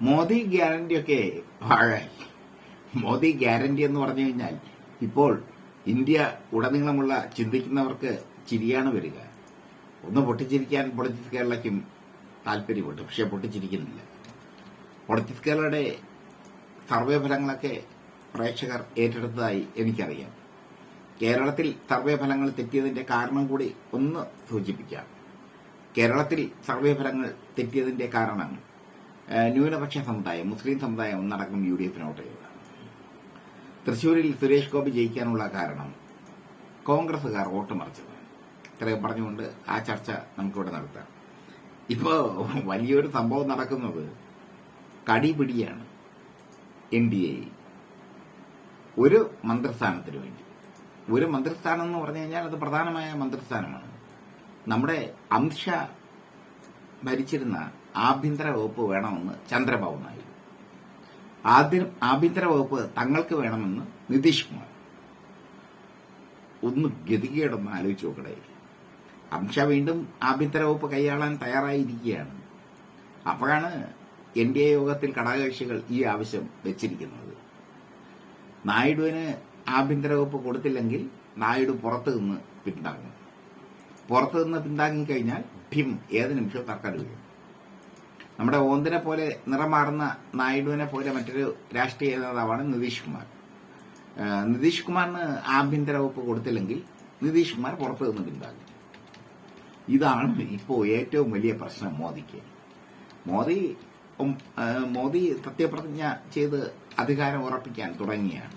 Modi guarantee ഒക്കെ പാഴായി Modi guarantee എന്ന് പറഞ്ഞു കഴിഞ്ഞാൽ ഇപ്പോൾ ഇന്ത്യ ഉടനീളമുള്ള ചിന്തിക്കുന്നവർക്ക് ചിരിയാണ് വരിക. ഒന്ന് പൊട്ടിച്ചിരിക്കാൻ പൊളിറ്റിക്സ് കേരളയ്ക്കും താല്പര്യമുണ്ട് പക്ഷെ പൊട്ടിച്ചിരിക്കുന്നില്ല. പൊളിറ്റിക്സ് കേരളയുടെ സർവേ ഫലങ്ങളൊക്കെ പ്രേക്ഷകർ ഏറ്റെടുത്തതായി എനിക്കറിയാം. കേരളത്തിൽ സർവേ ഫലങ്ങൾ തെറ്റിയതിന്റെ കാരണം കൂടി ഒന്ന് സൂചിപ്പിക്കാം. കേരളത്തിൽ സർവേ ഫലങ്ങൾ തെറ്റിയതിന്റെ കാരണം ന്യൂനപക്ഷ സമുദായം മുസ്ലിം സമുദായം ഒന്നടക്കം യു ഡി എഫിനോട്ട് തൃശൂരിൽ സുരേഷ് ഗോപി ജയിക്കാനുള്ള കാരണം കോൺഗ്രസുകാർ വോട്ട് മറിച്ചത്. ഇത്രയും പറഞ്ഞുകൊണ്ട് ആ ചർച്ച നമുക്കിവിടെ നടത്താം. ഇപ്പോ വലിയൊരു സംഭവം നടക്കുന്നത് കടിപിടിയാണ് എൻ ഡി എ. ഒരു മന്ത്രിസ്ഥാനത്തിന് വേണ്ടി. ഒരു മന്ത്രിസ്ഥാനം എന്ന് പറഞ്ഞു കഴിഞ്ഞാൽ അത് പ്രധാനമായ മന്ത്രിസ്ഥാനമാണ്. നമ്മുടെ അമിത്ഷാ ഭരിച്ചിരുന്ന ആഭ്യന്തര വകുപ്പ് വേണമെന്ന് ചന്ദ്രബാബു നായിഡു. ആദ്യം ആഭ്യന്തര വകുപ്പ് തങ്ങൾക്ക് വേണമെന്ന് നിതീഷ് കുമാർ. ഒന്ന് ഗതികേടൊന്ന് ആലോചിച്ച് നോക്കണേ അമിത്ഷാ വീണ്ടും ആഭ്യന്തര വകുപ്പ് കൈയാളാൻ തയ്യാറായിരിക്കുകയാണ്. അപ്പോഴാണ് എൻ ഡി എ യോഗത്തിൽ ഘടകകക്ഷികൾ ഈ ആവശ്യം വെച്ചിരിക്കുന്നത്. നായിഡുവിന് ആഭ്യന്തര വകുപ്പ് കൊടുത്തില്ലെങ്കിൽ നായിഡു പുറത്തു നിന്ന് പിന്താങ്ങും. പുറത്തു നിന്ന് പിന്താങ്ങിക്കഴിഞ്ഞാൽ ഭീം ഏത് നിമിഷവും തർക്കം വീഴും നമ്മുടെ ഓന്തിനെ പോലെ നിറമാറുന്ന നായിഡുവിനെ പോലെ മറ്റൊരു രാഷ്ട്രീയ നേതാവാണ് നിതീഷ് കുമാർ. നിതീഷ് കുമാറിന് ആഭ്യന്തര വകുപ്പ് കൊടുത്തില്ലെങ്കിൽ നിതീഷ് കുമാർ പുറത്തു നിന്ന് പിന്താങ്ങി ഇതാണ് ഇപ്പോൾ ഏറ്റവും വലിയ പ്രശ്നം മോദിക്ക്. മോദി മോദി സത്യപ്രതിജ്ഞ ചെയ്ത് അധികാരം ഉറപ്പിക്കാൻ തുടങ്ങിയാണ്.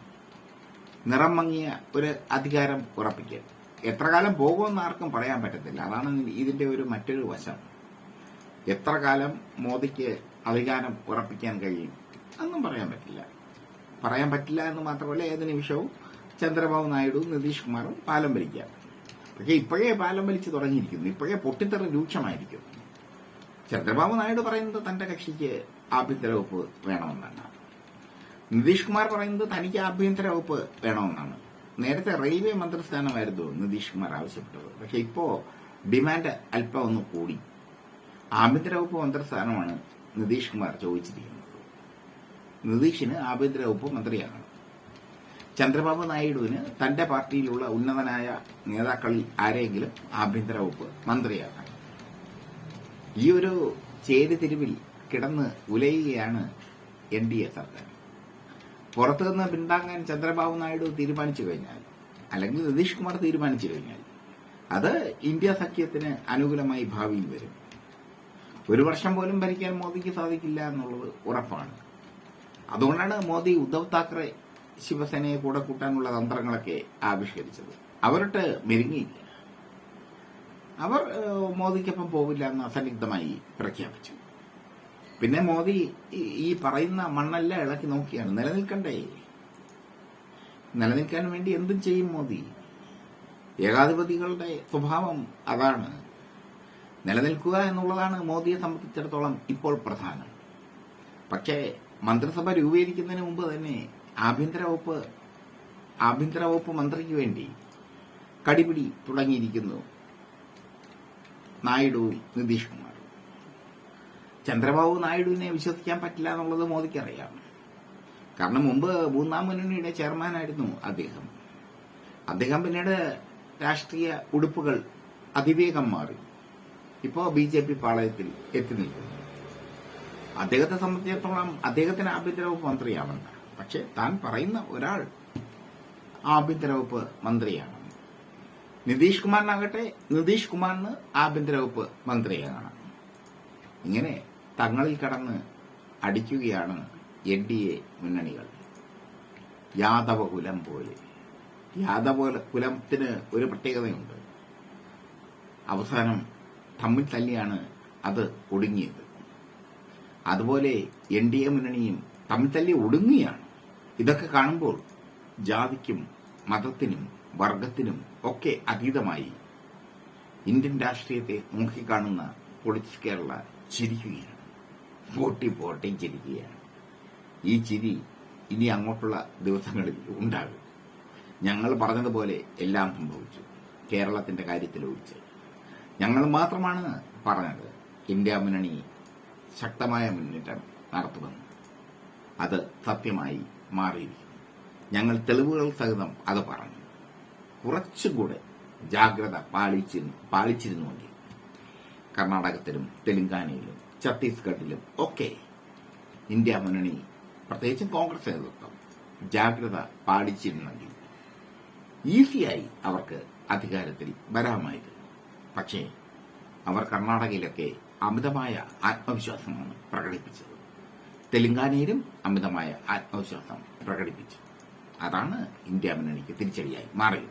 നിറം മങ്ങിയ ഒരു അധികാരം ഉറപ്പിക്കാൻ. എത്ര കാലം പോകുമെന്ന് ആർക്കും പറയാൻ പറ്റത്തില്ല. അതാണ് ഇതിന്റെ ഒരു മറ്റൊരു വശം. എത്ര കാലം മോദിക്ക് അധികാരം ഉറപ്പിക്കാൻ കഴിയും? അതൊന്നും പറയാൻ പറ്റില്ല. പറയാൻ പറ്റില്ല എന്ന് മാത്രമല്ല ഏത് നിമിഷവും ചന്ദ്രബാബു നായിഡു നിതീഷ് കുമാറും പാലം വലിക്കാം പക്ഷേ ഇപ്പോഴേ പാലം വലിച്ചു തുടങ്ങിയിരിക്കുന്നു. ഇപ്പോഴേ പൊട്ടിത്തെറി രൂക്ഷമായിരിക്കും. ചന്ദ്രബാബു നായിഡു പറയുന്നത് തന്റെ കക്ഷിക്ക് ആഭ്യന്തര വകുപ്പ് വേണമെന്നാണ്. നിതീഷ് കുമാർ പറയുന്നത് തനിക്ക് ആഭ്യന്തര വകുപ്പ് വേണമെന്നാണ്. നേരത്തെ റെയിൽവേ മന്ത്രിസ്ഥാനമായിരുന്നു നിതീഷ് കുമാർ ആവശ്യപ്പെട്ടത്. പക്ഷെ ഇപ്പോ ഡിമാൻഡ് അല്പം ഒന്ന് കൂടി. ആഭ്യന്തര വകുപ്പ് മന്ത്രിസ്ഥാനമാണ് നിതീഷ് കുമാർ ചോദിച്ചിരിക്കുന്നത്. നിതീഷിന് ആഭ്യന്തര വകുപ്പ് മന്ത്രിയാകണം ചന്ദ്രബാബു നായിഡുവിന് തന്റെ പാർട്ടിയിലുള്ള ഉന്നതനായ നേതാക്കളിൽ ആരെങ്കിലും ആഭ്യന്തര വകുപ്പ് മന്ത്രിയാകണം ഈ ഒരു ചേരിതിരിവിൽ കിടന്ന് ഉലയുകയാണ് എൻ ഡി എ സർക്കാർ. പുറത്തുനിന്ന് പിന്താങ്ങാൻ ചന്ദ്രബാബു നായിഡു തീരുമാനിച്ചു കഴിഞ്ഞാൽ അല്ലെങ്കിൽ നിതീഷ് കുമാർ തീരുമാനിച്ചു കഴിഞ്ഞാൽ അത് ഇന്ത്യ സഖ്യത്തിന് അനുകൂലമായി ഭാവിയിൽ വരും. ഒരു വർഷം പോലും ഭരിക്കാൻ മോദിക്ക് സാധിക്കില്ല എന്നുള്ളത് ഉറപ്പാണ്. അതുകൊണ്ടാണ് മോദി ഉദ്ധവ് താക്കറെ ശിവസേനയെ കൂടെ കൂട്ടാനുള്ള തന്ത്രങ്ങളൊക്കെ ആവിഷ്കരിച്ചത്. അവരിട്ട് മെരുങ്ങിയില്ല. അവർ മോദിക്കൊപ്പം പോവില്ല എന്ന് അസന്നിഗ്ധമായി പ്രഖ്യാപിച്ചു. പിന്നെ മോദി ഈ പറയുന്ന മണ്ണെല്ലാം ഇളക്കി നോക്കിയാണ്. നിലനിൽക്കണ്ടേ? നിലനിൽക്കാൻ വേണ്ടി എന്തും ചെയ്യും മോദി. ഏകാധിപതികളുടെ സ്വഭാവം അതാണ്. നിലനിൽക്കുക എന്നുള്ളതാണ് മോദിയെ സംബന്ധിച്ചിടത്തോളം ഇപ്പോൾ പ്രധാനം. പക്ഷേ മന്ത്രിസഭ രൂപീകരിക്കുന്നതിന് മുമ്പ് തന്നെ ആഭ്യന്തര വകുപ്പ് ആഭ്യന്തര വകുപ്പ് മന്ത്രിക്ക് വേണ്ടി കടിപിടി തുടങ്ങിയിരിക്കുന്നു നായിഡുവും നിതീഷ് കുമാറും ചന്ദ്രബാബു നായിഡുവിനെ വിശ്വസിക്കാൻ പറ്റില്ല എന്നുള്ളത് മോദിക്കറിയാം. കാരണം മുമ്പ് മൂന്നാം മുന്നണിയുടെ ചെയർമാനായിരുന്നു അദ്ദേഹം. അദ്ദേഹം പിന്നീട് രാഷ്ട്രീയ ഉടുപ്പുകൾ അതിവേഗം മാറി. ഇപ്പോ ബി ജെ പി പാളയത്തിൽ എത്തി നിൽക്കുന്നു. അദ്ദേഹത്തെ സംബന്ധിച്ചിടത്തോളം അദ്ദേഹത്തിന് ആഭ്യന്തര വകുപ്പ് മന്ത്രിയാവണ്ട. പക്ഷെ താൻ പറയുന്ന ഒരാൾ ആഭ്യന്തര വകുപ്പ് മന്ത്രിയാണ്. നിതീഷ് കുമാറിനാകട്ടെ നിതീഷ് കുമാറിന് ആഭ്യന്തര വകുപ്പ് മന്ത്രിയാണ്. ഇങ്ങനെ തങ്ങളിൽ കടന്ന് അടിക്കുകയാണ് എൻ ഡി എ മുന്നണികൾ. യാദവ കുലം പോലെ. യാദവ കുലത്തിന് ഒരു പ്രത്യേകതയുണ്ട്. അവസാനം തമ്മിൽ തല്ലിയാണ് അത് ഒടുങ്ങിയത്. അതുപോലെ എൻ ഡി എ മുന്നണിയും തമ്മിൽ തല്ലി ഒടുങ്ങിയാണ് ഇതൊക്കെ കാണുമ്പോൾ ജാതിക്കും മതത്തിനും വർഗത്തിനും ഒക്കെ അതീതമായി ഇന്ത്യൻ രാഷ്ട്രീയത്തെ നോക്കിക്കാണുന്ന പൊളിറ്റിക്സ് കേരള ചിരിക്കുകയാണ്. പൊട്ടി പൊട്ടി ചിരിക്കുകയാണ്. ഈ ചിരി ഇനി അങ്ങോട്ടുള്ള ദിവസങ്ങളിൽ ഉണ്ടാകും. ഞങ്ങൾ പറഞ്ഞതുപോലെ എല്ലാം സംഭവിച്ചു. കേരളത്തിന്റെ കാര്യത്തിൽ ഞങ്ങൾ മാത്രമാണ് പറഞ്ഞത്. ഇന്ത്യ മുന്നണി ശക്തമായ മുന്നേറ്റം നടത്തുമെന്ന്. അത് സത്യമായി മാറിയിരിക്കുന്നു. ഞങ്ങൾ തെളിവുകൾ സഹിതം അത് പറഞ്ഞു. കുറച്ചുകൂടെ ജാഗ്രത പാലിച്ചിരുന്നു പാലിച്ചിരുന്നുവെങ്കിൽ കർണാടകത്തിലും തെലുങ്കാനയിലും ഛത്തീസ്ഗഡിലും ഒക്കെ ഇന്ത്യ മുന്നണി പ്രത്യേകിച്ചും കോൺഗ്രസ് നേതൃത്വം ജാഗ്രത പാലിച്ചിരുന്നെങ്കിൽ ഈസിയായി അവർക്ക് അധികാരത്തിൽ വരാമായിരുന്നു. പക്ഷേ അവർ കർണാടകയിലൊക്കെ അമിതമായ ആത്മവിശ്വാസമാണ് പ്രകടിപ്പിച്ചത്. തെലങ്കാനയിലും അമിതമായ ആത്മവിശ്വാസം പ്രകടിപ്പിച്ചു. അതാണ് ഇന്ത്യ മുന്നണിക്ക് തിരിച്ചടിയായി മാറിയത്.